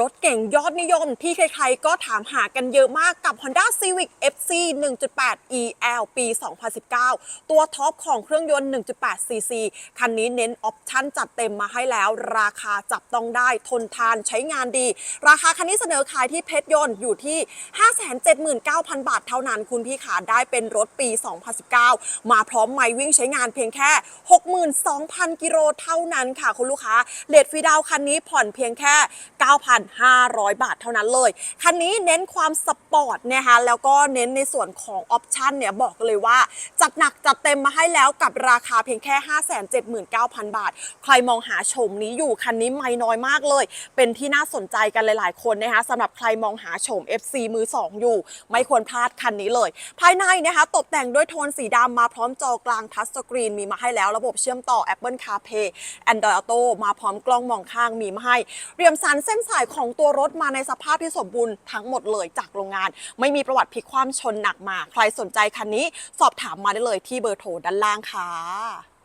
รถเก่งยอดนิยมที่ใครๆก็ถามหากันเยอะมากกับ Honda Civic FC 1.8 EL ปี 2019 ตัวท็อปของเครื่องยนต์ 1.8 cc คันนี้เน้นออปชั่นจัดเต็มมาให้แล้ว ราคาจับต้องได้ทนทานใช้งานดี ราคาคันนี้เสนอขายที่เพชรยนต์อยู่ที่ 579,000 บาทเท่านั้นคุณพี่ขาได้เป็นรถปี 2019 มาพร้อมไมล์วิ่งใช้งานเพียงแค่ 62,000 กิโลเท่านั้นค่ะคุณลูกค้าเลทฟรีดาวคันนี้ผ่อนเพียงแค่ 9,000 9,500 บาทเท่านั้นเลย คันนี้เน้นความสปอร์ตนะคะแล้วก็เน้นในส่วนของออปชันเนี่ยบอกเลยว่า จัดหนักจัดเต็มมาให้แล้วกับราคาเพียงแค่ 579,000 บาท ใครมองหาโฉมนี้อยู่คันนี้ไม่น้อยมากเลย เป็นที่น่าสนใจกันหลาย ๆ คนนะคะสำหรับใครมองหาโฉม FC มือ 2 อยู่ ไม่ควรพลาดคันนี้เลย ภายในนะคะตกแต่งด้วยโทนสีดำมาพร้อมจอกลางทัชสกรีนมีมาให้แล้วระบบเชื่อมต่อ Apple CarPlay Android Auto มาพร้อมกล้องมองข้างมีมาให้ เรียมสันเส้นสายของตัวรถมาในสภาพที่สมบูรณ์ทั้งหมดเลยจากโรงงาน ไม่มีประวัติพลิกคว่ำชนหนักมา ใครสนใจคันนี้สอบถามมาได้เลยที่เบอร์โทรด้านล่างค่ะ